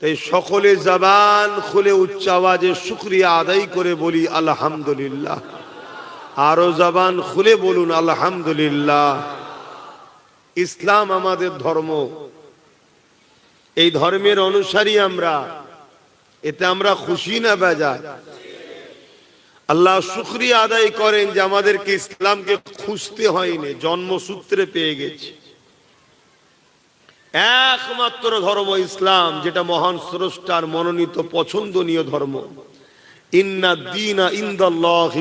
তাই সকলে জবান খুলে উচ্চ আওয়াজে শুক্রিয়া আদায় করে বলি, আলহামদুলিল্লাহ। আরও জবান খুলে বলুন, আলহামদুলিল্লাহ। ইসলাম আমাদের ধর্ম। এই ধর্মের অনুসারী আমরা। এতে আমরা খুশি না বেজার? আল্লাহ শুক্রিয়া আদায় করেন যে আমাদেরকে ইসলামকে খুঁজতে হয়নি, জন্মসূত্রে পেয়ে গেছি। একমাত্র ধর্ম ইসলাম, যেটা মহান স্রষ্টার মনোনীত পছন্দনীয় ধর্ম।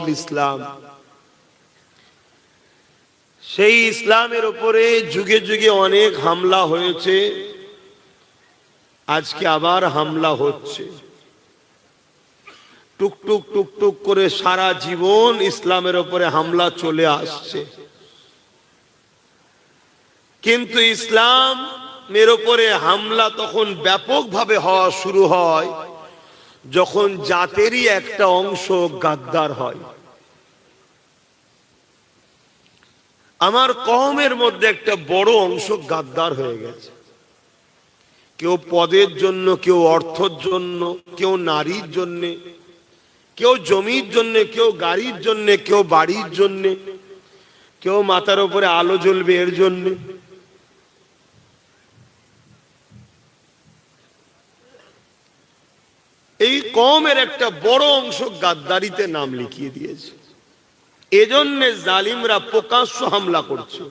ইসলাম। সেই ইসলামের উপরে যুগে যুগে অনেক হামলা হয়েছে। আজকে আবার হামলা হচ্ছে। টুকটুক টুকটুক করে সারা জীবন ইসলামের উপরে হামলা চলে আসছে। কিন্তু ইসলাম এর উপরে হামলা তখন ব্যাপকভাবে হওয়া শুরু হয়, যখন জাতেরই একটা অংশ গাদ্দার হয়। আমার কমের মধ্যে একটা বড় অংশ গাদ্দার হয়ে গেছে। কেউ পদের জন্য, কেউ অর্থর জন্য, কেউ নারীর জন্য, কেউ জমির জন্য, কেউ গাড়ির জন্য, কেউ বাড়ির জন্য, কেউ মাথার উপরে আলো জ্বলবে এর জন্যে। এই কমের একটা বড় অংশ গাদ্দারিতে নাম লিখিয়ে দিয়েছে। এজন্য জালিমরা প্রকাশ্য হামলা করছে।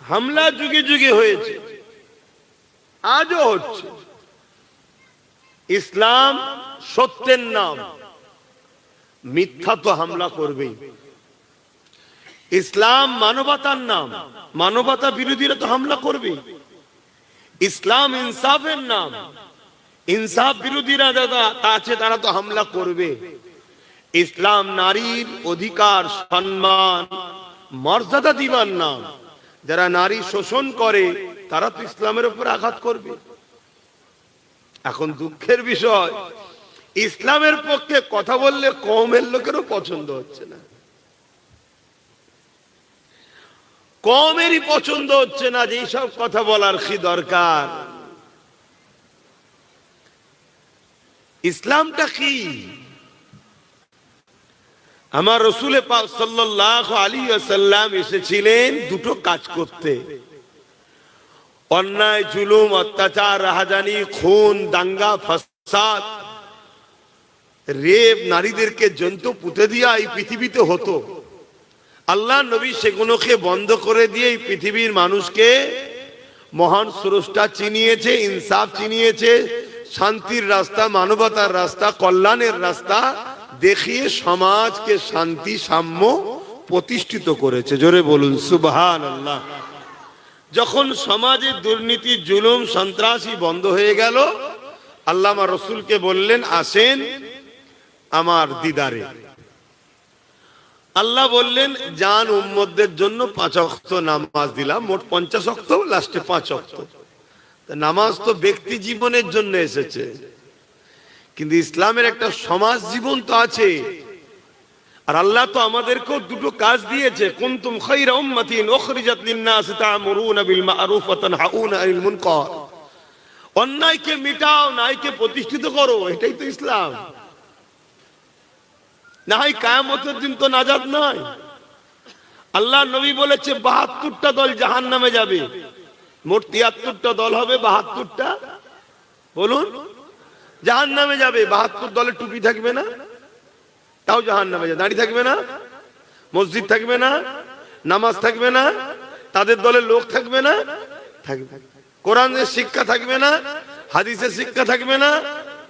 হামলা যুগে যুগে হয়েছে, আজও হচ্ছে। ইসলাম সত্যের নাম, মিথ্যা তো হামলা করবেই। ইসলাম মানবতার নাম, মানবতা বিরোধীরা তো হামলা করবে ইসলাম ইনসাফের নাম ইনসাফ বিরোধীরা দাদা, তা আছে, তারা তো হামলা করবে। ইসলাম নারীর অধিকার, সম্মান, মর্যাদা দিবার নাম। যারা নারী শোষণ করে, তারা তো ইসলামের উপর আঘাত করবে। এখন দুঃখের বিষয়, ইসলামের পক্ষে কথা বললে কমের লোকেরও পছন্দ হচ্ছে না। কমেরই পছন্দ হচ্ছে না যে এইসব কথা বলার কি দরকার? ইসলামটা কি? আমার রসুলে পাক সাল্লাল্লাহু আলাইহি ওয়াসাল্লাম এসেছিলেন দুটো কাজ করতে। অন্যায়, জুলুম, অত্যাচার, রাহাজানি, খুন, দাঙ্গা, ফাসাদ, রেপ, নারীদেরকে জন্তু পুঁতে দিয়া এই পৃথিবীতে হতো। আল্লাহ নবী সেগুলোকে বন্ধ করে দিয়ে এই পৃথিবীর মানুষকে মহান স্রষ্টা চিনিয়েছে, ইনসাফ চিনিয়েছে শান্তির রাস্তা, মানবতার রাস্তা, কল্যাণের রাস্তা দেখিয়ে সমাজকে শান্তি, সাম্য প্রতিষ্ঠিত করেছে। জোরে বলুন সুবহান আল্লাহ যখন সমাজে দুর্নীতি, জুলুম, সন্ত্রাসী বন্ধ হয়ে গেল আল্লাহ আমার রসুলকে বললেন, আসেন আমার দিদারে। আল্লাহ বললেন, জান উম্মদের জন্য পাঁচ অক্ত নামাজ দিলাম, মোট পঞ্চাশ অক্ত লাস্টে পাঁচ অক্ত নামাজ তো ব্যক্তি জীবনের জন্য এসেছে। কিন্তু ইসলামের একটা সমাজ জীবন তো আছে। আর আল্লাহ তো আমাদেরকেও দুটো কাজ দিয়েছে। অন্যায়কে মিটাও, ন্যায়কে প্রতিষ্ঠিত করো, এটাই তো ইসলাম। না হয় কায়ামতের দিন তো নাজাত নয়। আল্লাহ নবী বলেছে, বাহাত্তরটা দল জাহান নামে যাবে। মোট তিয়াত্তরটা দল হবে, বাহাত্তরটা। বলুন জাহান নামে যাবে, বাহাত্তর দলের টুপি থাকবে না? তাও জাহান নামে যাবে। দাঁড়িয়ে থাকবে না? মসজিদ থাকবে না? নামাজ থাকবে না? তাদের দলের লোক থাকবে না? থাকবে। কোরআনের শিক্ষা থাকবে না? হাদিসের শিক্ষা থাকবে না?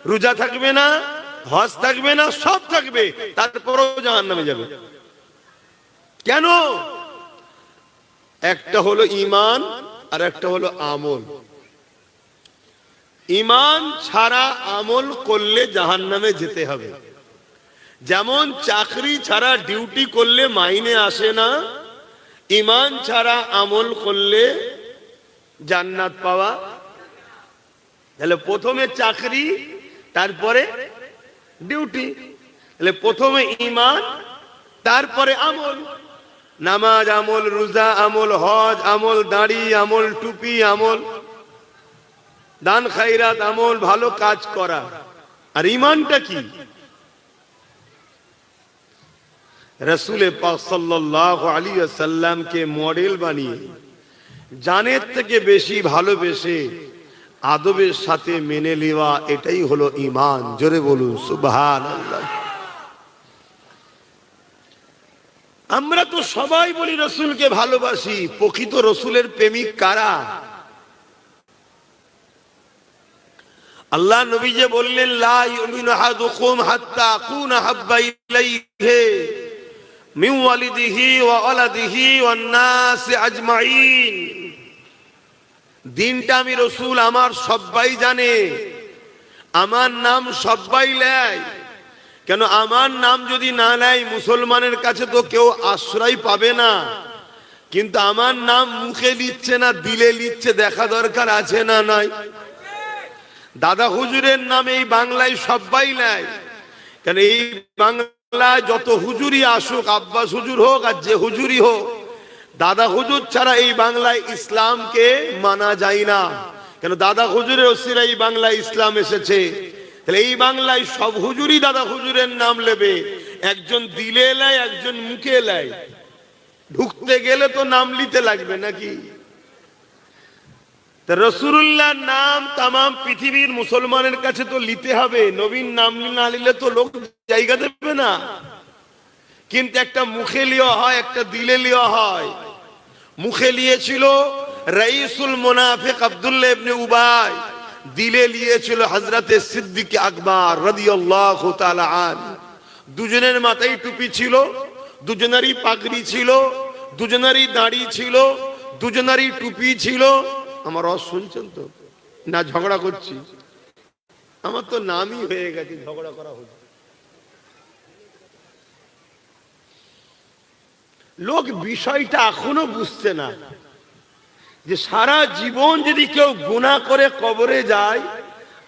রোজা থাকবে না? হজ থাকবে না? সব থাকবে। তারপরেও জাহান নামে যাবে। কেন? একটা হলো ইমান আর একটা হলো আমল। ইমান ছাড়া আমল করলে জাহান নামে যেতে হবে। যেমন চাকরি ছাড়া ডিউটি করলে মাইনে আসে না, ইমান ছাড়া আমল করলে জান্নাত পাওয়া। তাহলে প্রথমে চাকরি, তারপরে ডিউটি। তাহলে প্রথমে ইমান, তারপরে আমল। নামাজ আমল, রোজা আমল, হজ আমল, দাড়ি আমল, টুপি আমল, দান খাইরাত আমল, ভালো কাজ করা। আর ইমানটা কি? রসুলে পাক সাল্লামকে মডেল বানিয়ে, জানের থেকে বেশি ভালোবেসে, আদবের সাথে মেনে নেওয়া, এটাই হলো ইমান জোরে বলুন, সুবহানাল্লাহ। আমরা তো সবাই বলি রসুলকে ভালোবাসি, প্রকৃত রসুলের প্রেমিক কারা? আল্লাহ নবী যে বললেন দিনটা আমি রসুল আমার সবাই জানে, আমার নাম সবাই নেয়। কেন আমার নাম যদি না নেয়, মুসলমানের কাছে তো কেউ আশ্রয় পাবে না। কিন্তু আমার নাম মুখে লিখছে না, দিলে লিখছে, দেখা দরকার আছে না নয় দাদা হুজুরের নাম এই বাংলায় সবাই নেয়। কেন এই বাংলায় যত হুজুরি আসুক, আব্বাস হুজুর হোক আর যে হুজুরি হোক, দাদা হুজুর ছাড়া এই বাংলায় ইসলামকে মানা যায় না। কেন দাদা হুজুরের ওসিরা এই বাংলায় ইসলাম এসেছে। তাহলে এই বাংলায় সব হুজুরই দাদা হুজুরের নাম নেবে। একজন দিলে এলায় একজন মুখে এলায় ঢুকতে গেলে তো নাম নিতে লাগবে নাকি? রসুল্লাহ নাম তাম পৃথিবীর মুসলমানের কাছে তো নিতে হবে। নবীন নাম না নিলে তো লোক জায়গা দেবে না। কিন্তু একটা মুখে লিওয়া হয়, একটা দিলে লিওয়া হয়। মুখে লিয়েছিল রাইসুল মুনাফিক আব্দুল্লাহ ইবনে উবাই। দিলে লিয়েছিল হযরতে সিদ্দিক আকবর রাদিয়াল্লাহু আন দুজনের মাথায় টুপি ছিল, দুজনেরই পাগড়ি ছিল, দুজনেরই দাড়ি ছিল, দুজনেরই টুপি ছিল। আমার অস শুনছেন তো? না, ঝগড়া করছি। আমার তো নামই হয়ে গেছে, ঝগড়া করা হচ্ছে। লোক বিষয়টা এখনও বুঝছে না। যে সারা জীবন যদি কেউ গুণা করে কবরে যায়,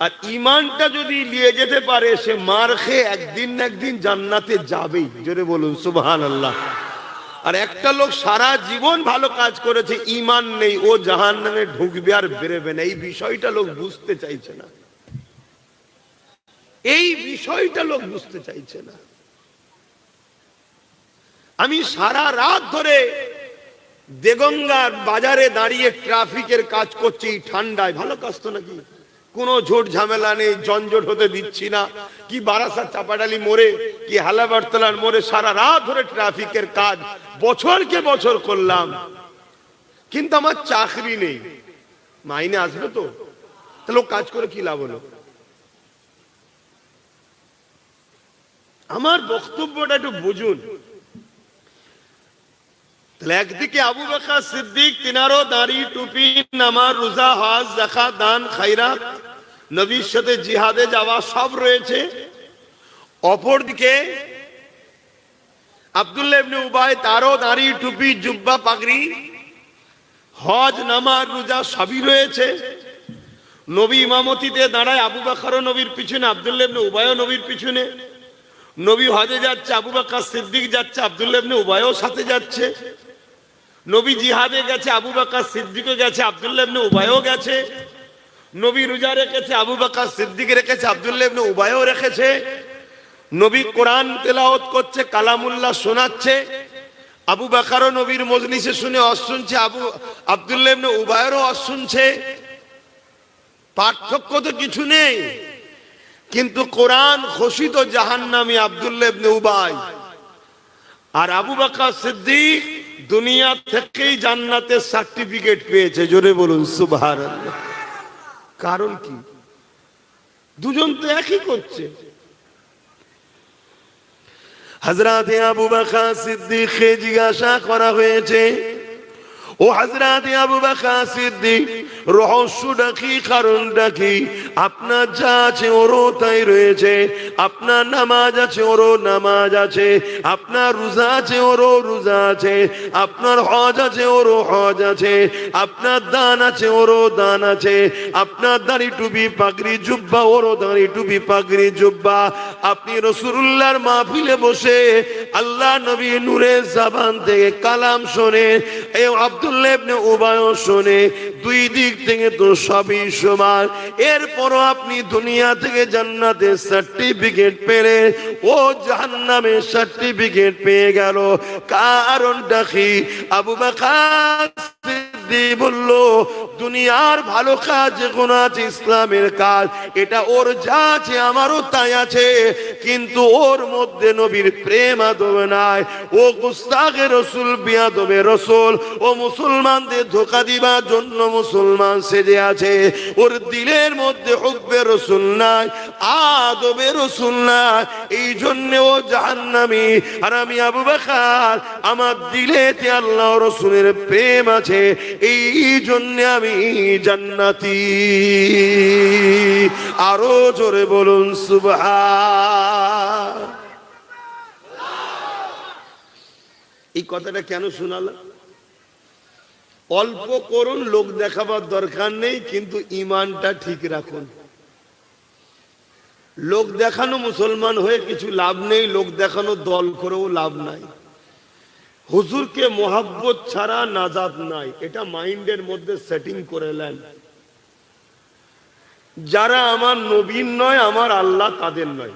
আর ইমানটা যদি নিয়ে যেতে পারে, সে মার খেয়ে একদিন না একদিন জান্নাতে যাবেই। জোরে বলুন সুবহান আল্লাহ আর একটা লোক সারা জীবন ভালো কাজ করেছে ইমান নেই, ও জাহান নামে ঢুকবে আর বেরোবে না। এই বিষয়টা লোক বুঝতে চাইছে না। এই বিষয়টা লোক বুঝতে চাইছে না। আমি সারা রাত ধরে দেগঙ্গার বাজারে দাঁড়িয়ে ট্রাফিকের কাজ করছি, ঠান্ডায়। ভালো কাজ তো নাকি? কোনো ঝোট ঝামেলা নেই, জঞ্জট হতে দিচ্ছি না। কি বারাসা চাপাডালি মোড়ে, কি হালাবারতলার মোড়ে সারা রাত ধরে ট্রাফিকের কাজ। বছরকে বছর করলাম। কিন্তু আমার চাকরি নেই। মাইনে আসবে তো? তাহলে কাজ করে কি লাভ হলো? আমার বক্তব্যটা একটু বুঝুন। একদিকে আবু বকর সিদ্দিক, তিনারও দাড়ি, টুপি, নামাজ, রোজা, হজ জাকাত দান খাইরাত নবীর সাথে জিহাদে যাওয়া সব রয়েছে। অপরদিকে আব্দুল্লাহ ইবনে তারও দাড়ি, টুপি, জুব্বা, পাগড়ি, হজ, নামাজ, রোজা সবই রয়েছে। নবী ইমামতিতে দাঁড়ায় আবু বকরও নবীর পিছনে, আব্দুল্লাহ ইবনে উবাইও নবীর পিছনে। নবী হজে যাচ্ছে, আবু বকর সিদ্দিক যাচ্ছে, আব্দুল্লাহ উবাইও সাথে যাচ্ছে। নবী জিহাদে গেছে, আবু বকর সিদ্দিকও গেছে, আব্দুল্লাহ ইবনে উবাইও গেছে। নবী রোজা রেখেছে, আবু বকর সিদ্দিক রেখেছে, আব্দুল্লাহ ইবনে উবাইও রেখেছে। নবী কোরআন তেলাওত করছে, কালামুল্লাহ শোনাচ্ছে। আবু বাকারও নবীর মজলিসে শুনে অস শুনছে, আবু, আব্দুল্লাহ ইবনে উবাইয়েরও অস শুনছে। পার্থক্য তো কিছু নেই, কিন্তু কোরআন ঘোষিত জাহান্নামী আব্দুল্লাহ ইবনে উবাই আর আবু বকর সিদ্দিক দুনিয়া থেকেই জান্নাতের সার্টিফিকেট পেয়েছে। জোরে বলুন সুভার কারণ কি? দুজন তো একই করছে। হজরাতে আবু বাখা সিদ্দিককে জিজ্ঞাসা করা হয়েছে ও হজরতে আবু বকর সিদ্দিক রহস্যটা কি কারণটা কি আপনার যা আছে ওরও তাই রয়েছে, আপনার নামাজ আছে ওরও নামাজ আছে, আপনার রোজা আছে ওরও রোজা আছে, আপনার হজ আছে ওরও হজ আছে, আপনার দান আছে ওরও দান আছে, আপনার দাড়ি টুপি, পাগড়ি, জুব্বা, ওরও দাড়ি টুপি, পাগড়ি, জুব্বা, আপনি রসুল্লাহর মাহফিলে বসে আল্লাহ নবী নূরের জাবান থেকে কালাম শোনে এই আব্দুল আব্দুল্লাহ ইবনে উবায় শোনে দুই দিক থেকে তো সবই সমান। এরপরও আপনি দুনিয়া থেকে জান্নাতের সার্টিফিকেট পেলে ও জাহান্নামের সার্টিফিকেট পেয়ে গেল। কারণটা কি? আবু বাকার বলল দুনিয়ার ভালো কাজ যেগুলো আছে, ইসলামের কাজ। এটা ওর যা আছে, আমারও তাই আছে। কিন্তু ওর মধ্যে নবীর প্রেম আদবে নাই। ও গুস্তাকে রসুল, বিয়াদবে রসুল। ও মুসলমানদের ধোকা দিবার জন্য মুসলমান সেজে আছে। ওর দিলের মধ্যে হুকবে রসুল নাই, আদবে রসুল নাই। এই জন্য ও জাহান্নামি। আর আমি আবু বাকার, আমার দিলেতে আল্লাহ রসুলের প্রেম আছে। এই জন্য আমি জান্নাতি। আরও জোরে বলুন এই কথাটা কেন শোনালাম? অল্প করুন, লোক দেখাবার দরকার নেই, কিন্তু ইমানটা ঠিক রাখুন। লোক দেখানো মুসলমান হয়ে কিছু লাভ নেই, লোক দেখানো দল করেও লাভ নাই। হুজুরকে মোহাব্বত ছাড়া নাজাত নাই। এটা মাইন্ডের মধ্যে সেটিং করে নেন। যারা আমার নবীর নয়, আমার আল্লাহ তাদের নয়।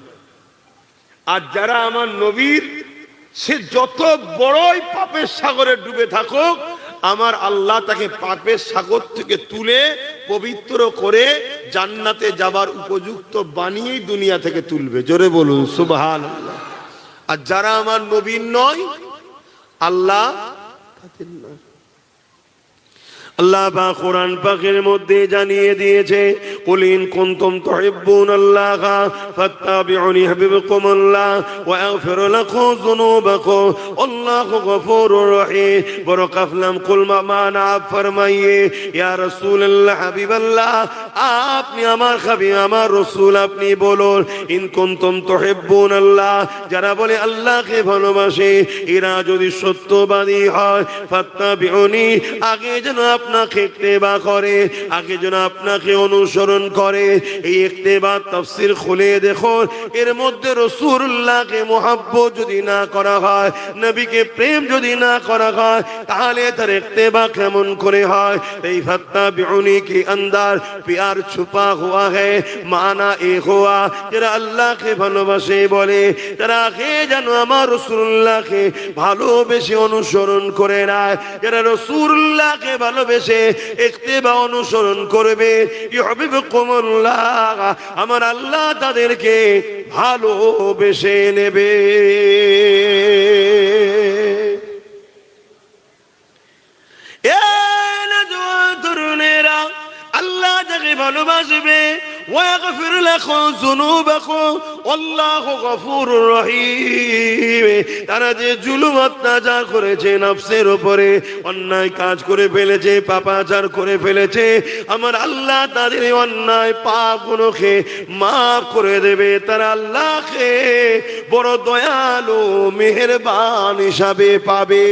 আর যারা আমার নবীর, সে যত বড়ই পাপের সাগরে ডুবে থাকুক, আমার আল্লাহ তাকে পাপের সাগর থেকে তুলে পবিত্র করে জান্নাতে যাবার উপযুক্ত বানিয়েই দুনিয়া থেকে তুলবে। জোরে বলুন সুবহান আর যারা আমার নবীর নয় আল্লাহ আল্লাহ পাক কোরআন পাকের মধ্যে জানিয়ে দিয়েছে কুল ইন কুনতুম তুহিব্বুন আল্লাহ ফাত্তাবিউনি ইউহিব্বুকুমুল্লাহ ওয়া ইয়াগফির লাকুম যুনুবাকুম। আল্লাহু গফুরুর রহিম। বড় কাফলাম, কুল মা মানা ফরমাইয়ে, ইয়া রাসূলুল্লাহ, হাবিবাল্লাহ, আপনি আমার হাবিব আমার রাসূল আপনি বলুন, ইন কুনতুম তুহিব্বুন আল্লাহ, যারা বলে আল্লাহকে ভালোবাসে, এরা যদি সত্যবাদী হয়, ফাত্তাবিউনি, আগে যেন আপনাকে করে, আগে যেন আপনাকে অনুসরণ করে। এই খুলে এর মধ্যে যদি না করা হয়, নবীকে প্রেম যদি না করা হয়, তাহলে তার কেমন করে হয়? এই কি আন্দার ছুপা হুয়া মানা এ হুয়া। যারা আল্লাহকে ভালোবাসে বলে, তারা কে যেন আমার ভালোবেসে অনুসরণ করে না যারা রসুল্লাহকে ভালোবেসে একতেবা অনুসরণ করবে। আমার আল্লাহ তাদেরকে ভালোবেসে নেবে। তরুণেরা আল্লাহ তাকে ভালোবাসবে ويغفر لكم ذنوبكم والله غفور رحيم তারা যে জুলুম অত্যাচার করেছে নফসের উপরে অন্যায় কাজ করে ফেলেছে পাপাচার করে ফেলেছে আমার আল্লাহ তাদের এই অন্যায় পাপ গুলোকে মাফ করে দেবে তারা আল্লাহকে বড় দয়ালু মেহেরবান হিসাবে পাবে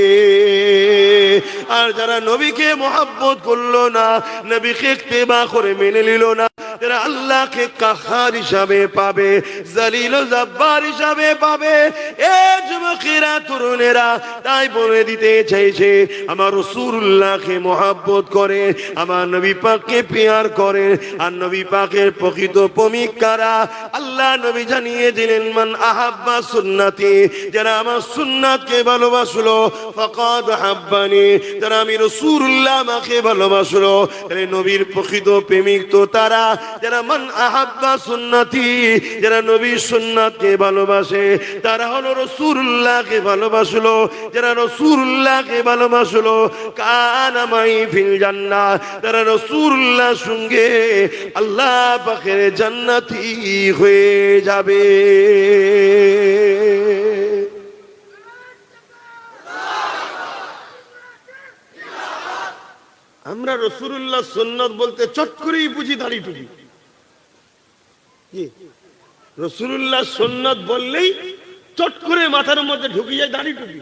আর যারা নবীকে মোহাব্বত করলো না নবীকে ইত্তেবা করে মেনে নিল না যারা আল্লাহকে কাহার হিসাবে পাবে, জালিল ও জব্বার হিসাবে পাবে। এ যুবকেরা, তরুণেরা, তাই বলে দিতে চাইছে, আমার রসুল্লাহকে মোহাব্বত করে, আমার নবী পাককে পেয়ার করে। আর নবী পাকের প্রকৃত প্রেমিকারা আল্লাহ নবী জানিয়ে দিলেন, মান আহাব্বা সুন্নাতি যারা আমার সুন্নাতকে ভালোবাসলো, ফকাদ হাব্বানি। যারা আমি রসুল্লাহ আমাকে ভালোবাসলো নবীর প্রকৃত প্রেমিক তো তারা। যারা মান আহাব্বা সুন্নাতি, যারা নবী সুন্নাতকে ভালোবাসে, তারা হলো রসুল্লাহকে ভালোবাসলো। যারা রসুল্লাহকে ভালোবাসলো কানামাই ফিল জান্নাহ। তারা রসুল্লাহ সঙ্গে আল্লাহ পাখের জান্নাতি হয়ে যাবে আমরা রসুল্লাহ সুন্নত বলতে চট করেই বুঝি দাড়ি টুপি। কি? রসুল্লাহ সুন্নত বললেই চট করে মাথার মধ্যে ঢুকে যায় দাড়ি টুপি।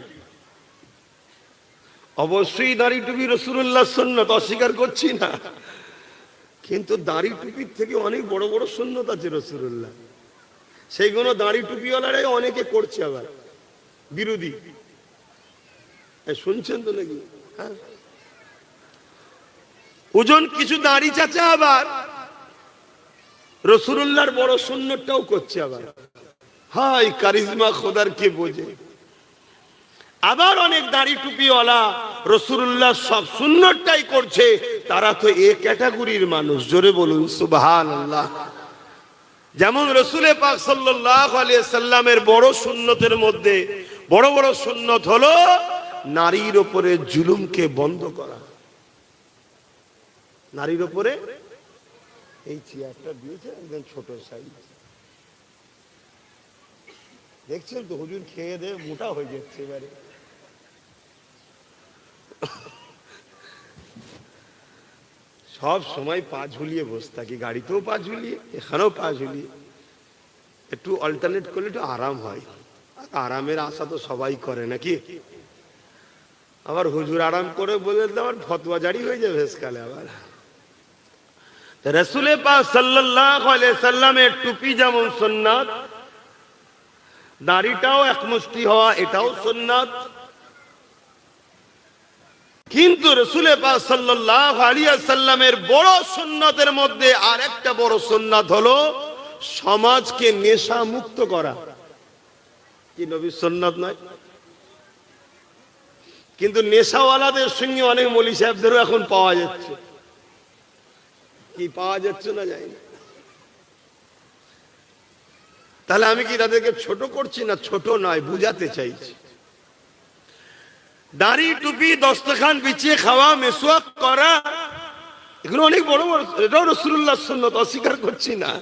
অবশ্যই দাড়ি টুপি রসুল্লাহ সুন্নত, অস্বীকার করছি না। কিন্তু দাড়ি টুপির থেকে অনেক বড় বড় সুন্নত আছে রসুল্লাহ সেইগুলো দাড়ি টুপিওয়ালারাই অনেকে করছে আবার। বিরোধী। শুনছেন তো নাকি? হ্যাঁ? ওজন কিছু দাড়ি চাচা আবার। রসুল্লাহর বড় সুন্নতটাও করছে আবার। হাই কারিজমা খোদার কে বোঝে। আবার অনেক দাড়ি টুপিওয়ালা রসুল্লাহ সব সুন্নতটাই করছে। তারা তো এ ক্যাটাগরির মানুষ, জোরে বলুন সুবহান আল্লাহ যেমন রসুলে পাক সাল্লাহ সাল্লামের বড় সুন্নতের মধ্যে, বড় বড় সুন্নত হলো নারীর ওপরে জুলুমকে বন্ধ করা। নারীর ওপরে এই চেয়ারটা দিয়েছে একদম ছোট সাইজ দেখছেন তো, হুজুর খেয়ে দে, মোটা হয়ে যাচ্ছে এবারে। সব সময় পা ঝুলিয়ে বসে থাকি, গাড়িতেও পা ঝুলিয়ে, এখানেও পা ঝুলিয়ে। একটু অল্টারনেট করলে একটু আরাম হয়। আর আরামের আশা তো সবাই করে, নাকি? আবার হুজুর আরাম করে বলে আবার ফতোয়া জারি হয়ে যাবে শেষকালে আবার। রসুলে সাল্লামের টুপি যেমন সুন্নাত, দাড়িটাও একমুষ্টি হওয়া, এটাও সুন্নাত। কিন্তু রসুলে সাল্লামের বড় সুন্নতের মধ্যে আরেকটা বড় সুন্নাত হলো সমাজকে নেশা মুক্ত করা। কি নবী সুন্নাত নয়? কিন্তু নেশাওয়ালাদের সঙ্গে অনেক মলি সাহেবদেরও এখন পাওয়া যাচ্ছে। কি পাওয়া যাচ্ছে না যাই না। তাহলে আমি কি তাদেরকে ছোট করছি না ছোট নয়, বুঝাতে চাইছি। দাড়ি, টুপি, দস্তখান বিছিয়ে খাওয়া মেসোয়াক করা, এগুলো অনেক বড় বড়, এটাও রসুল্লাহ সন্ন্যত অস্বীকার করছি না।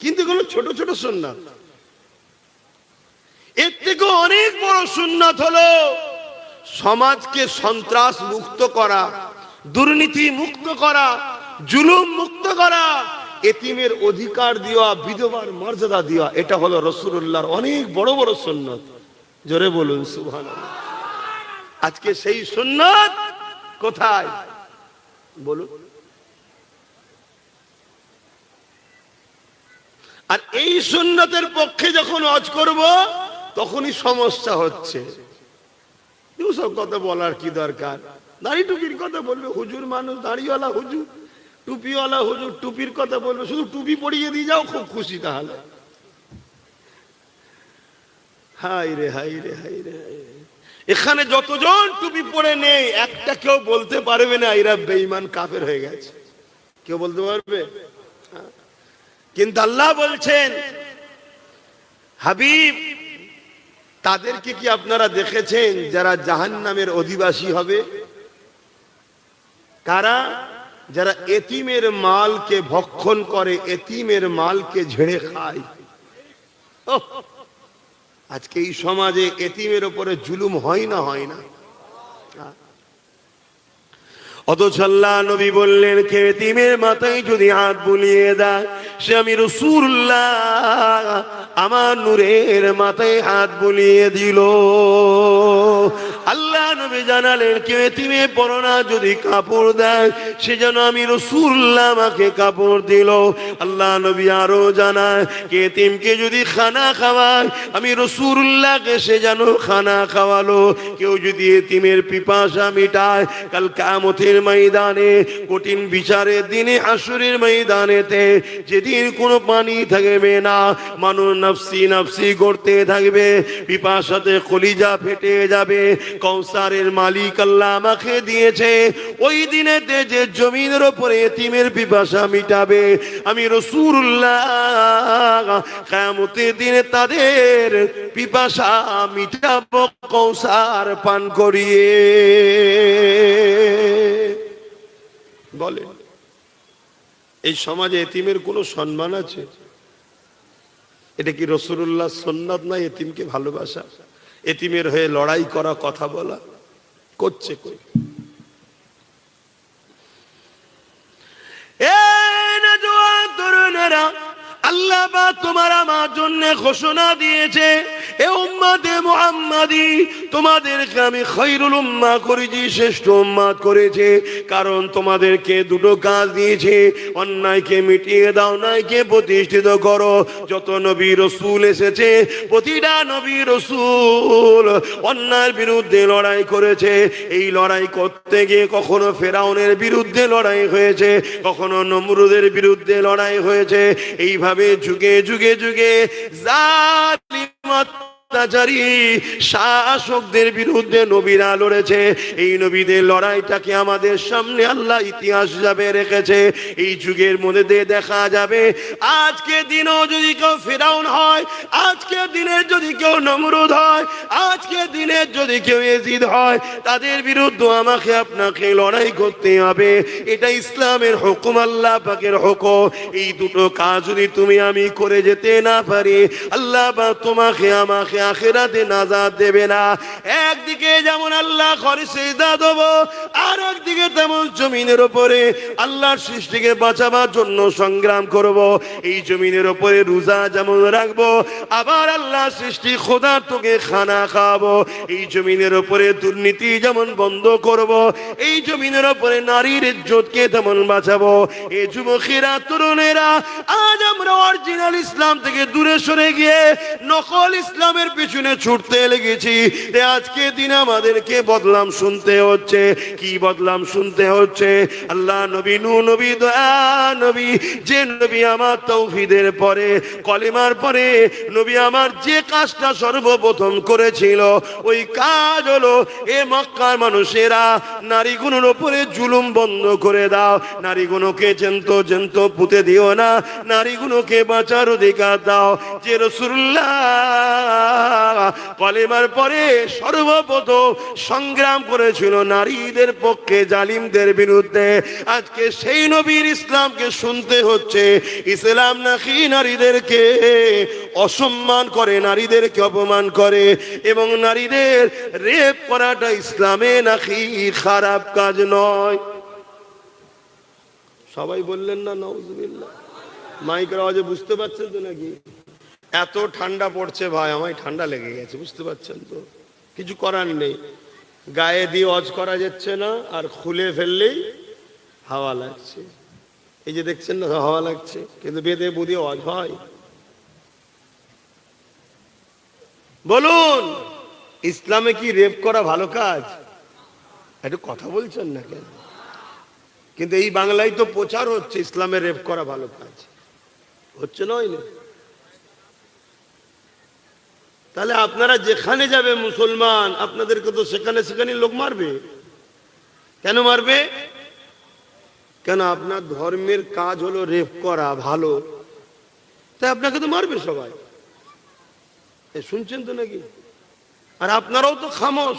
কিন্তু এগুলো ছোট ছোট সুন্নাত। এর থেকে অনেক বড় সুন্নাত হলো সমাজকে সন্ত্রাস মুক্ত করা, দুর্নীতি মুক্ত করা জুলুম মুক্ত করা, এতিমের অধিকার দেওয়া, বিধবার মর্যাদা দেওয়া, এটা হলো রসুল্লাহর অনেক বড় বড় সুন্নত। জোরে বলুন সুবহান আজকে সেই সুন্নত কোথায়? বলুন। আর এই সুন্নতের পক্ষে যখন অজ করব, তখনই সমস্যা হচ্ছে। কথা বলার কি দরকার? দাড়ি টুপির কথা বলবে, হুজুর মানুষ, দাড়িওয়ালা হুজুর। টুপিওয়ালা হুজুর টুপির কথা বলবে, শুধু টুপি পরিয়ে দিয়ে যাও, খুব খুশি তাহলে। হাই রে হাই রে হাই রে এখানে যতজন টুপি পরে নেই, একটা কেউ বলতে পারবে না, এরা বেঈমান, কাফের হয়ে গেছে। কেউ বলতে পারবে? হ্যাঁ। কিন্তু আল্লাহ বলছেন, হাবিব, তাদেরকে কি আপনারা দেখেছেন যারা জাহান নামের অধিবাসী হবে? কারা? যারা এতিমের মালকে ভক্ষণ করে, এতিমের মালকে ঝেড়ে খায়। আজকে এই সমাজে এতিমের ওপরে জুলুম হয় না হয় না। আল্লাহ নবী বললেন কে এতিমের মাথায় যদি হাত বুলিয়ে দেয়, সে আমি রসুল্লাহ আমার নূরের মাথায় হাত বুলিয়ে দিল। আল্লাহ নবী জানালেন কে এতিমে পরনা যদি কাপড় দেয়, সে যেন আমি রসুল্লাহ আমাকে কাপড় দিল। আল্লাহ নবী আরও জানায় কে এতিমকে যদি খানা খাওয়ায়, আমি রসুল্লাহকে সে যেন খানা খাওয়ালো। কেউ যদি এতিমের পিপাসা মিটায়, কাল কামতের ময়দানে, কঠিন বিচারের দিনে আসরের ময়দানেতে, যেদিন কোনো পানি থাকবে না, মানুষ নফসি নফসি করতে থাকবে ফেটে যাবে কৌসারের মালিক আল্লাহ আমাকে দিয়েছে, ওই দিনেতে যে জমিনের ওপরে এতিমের পিপাসা মিটাবে, আমি রসুল্লাহ কামতের দিনে তাদের পিপাসা মিটাবো কৌসার পান করিয়ে। বলে। এই সমাজে এতিমের কোনো সম্মান আছে? এটা কি রসুল্লাহ সন্ন্যত না এতিমকে ভালোবাসা? এতিমের হয়ে লড়াই করা, কথা বলা? করছে কই তরুণেরা আল্লাহ তোমার আমার জন্য ঘোষণা দিয়েছে এ উম্মাদে মুহাম্মাদি কারণ তোমাদেরকে দুটো কাজ দিয়েছে, অন্যায়কে মিটিয়ে দাও নাইকে প্রতিষ্ঠিত করো। যত নবী রসুল এসেছে, প্রতিটা নবী রসুল অন্যায়ের বিরুদ্ধে লড়াই করেছে। এই লড়াই করতে গিয়ে কখনো ফেরাউনের বিরুদ্ধে লড়াই হয়েছে, কখনো নমরুদের বিরুদ্ধে লড়াই হয়েছে। এইভাবে যুগে যুগে যুগে জালিমাত শাসকদের বিরুদ্ধে নবীরা লড়েছে। এই নবীদের লড়াইটাকে আমাদের সামনে আল্লাহ ইতিহাস রেখেছে। এই যুগের মধ্যে দেখা যাবে, আজকে দিনও যদি কেউ ফেরাউন হয়, আজকে দিনের যদি কেউ নমরুদ হয়, আজকে দিনের যদি কেউ এজিদ হয়, তাদের বিরুদ্ধে আমাকে আপনাকে লড়াই করতে হবে। এটা ইসলামের হুকুম, আল্লাহ পাকের হুকুম। এই দুটো কাজ যদি তুমি আমি করে যেতে না পারি, আল্লাহ বা তোমাকে আমাকে আখেরাতে নাজাদ দেবে না। একদিকে যেমন আল্লাহ ঘরে সেজদা দেবো আর একদিকে তেমন জমিনের ওপরে আল্লাহর সৃষ্টিকে বাঁচাবার জন্য সংগ্রাম করব। এই জমিনের ওপরে রোজা যেমন রাখব, আবার আল্লাহ সৃষ্টি খোদার তোকে খানা খাওয়াবো। এই জমিনের ওপরে দুর্নীতি যেমন বন্ধ করব, এই জমিনের ওপরে নারীর ইজ্জতকে তেমন বাঁচাবো। এই যুবকেরা, তরুণেরা, আজ আমরা অরিজিনাল ইসলাম থেকে দূরে সরে গিয়ে নকল ইসলামের পিছনে ছুটতে লেগেছি। আজকে দিন আমাদেরকে বদলাম শুনতে হচ্ছে। কি বদলাম শুনতে হচ্ছে? আল্লাহ নবী নু নবী দয়া, নবী, যে নবী আমার তৌহিদের পরে, কলিমার পরে, নবী আমার যে কাজটা সর্বপ্রথম করেছিল, ওই কাজ হলো, এ মক্কার মানুষেরা নারীগুলোর ওপরে জুলুম বন্ধ করে দাও। নারীগুলোকে জেন্ত জেন্ত পুঁতে দিও না। নারীগুলোকে বাঁচার অধিকার দাও। যে রসুল্লাহ কলেমার পরে সর্বপ্রথম সংগ্রাম করেছিল নারীদের পক্ষে, জালিমদের বিরুদ্ধে। আজকে সেই নবীর ইসলামকে শুনতে হচ্ছে, ইসলাম নাকি নারীদেরকে অসম্মান করে, নারীদেরকে অপমান করে এবং নারীদের রেপ করাটা ইসলামে নাকি খারাপ কাজ নয়? সবাই বললেন না নজবিল্লা মাইকের আওয়াজে বুঝতে পারছেন তো নাকি? এত ঠান্ডা পড়ছে ভাই, আমায় ঠান্ডা লেগে গেছে, বুঝতে পারছেন তো? কিছু করার নেই। গায়ে দিয়ে অজ করা যাচ্ছে না, আর খুলে ফেললেই হাওয়া লাগছে। এই যে দেখছেন না, হাওয়া লাগছে, কিন্তু বেঁধে বুঝে অজ হয়। বলুন, ইসলামে কি রেপ করা ভালো কাজ? একটু কথা বলছেন না কেন? কিন্তু এই বাংলায় তো প্রচার হচ্ছে, ইসলামে রেপ করা ভালো কাজ। হচ্ছে নয় না তাহলে আপনারা যেখানে যাবে মুসলমান, আপনাদেরকে তো সেখানে সেখানে লোক মারবে। কেন মারবে? কেন আপনার ধর্মের কাজ হলো রেপ করা, ভালো। তাই আপনাকে তো মারবে সবাই। শুনছেন তো নাকি? আর আপনারাও তো খামোশ।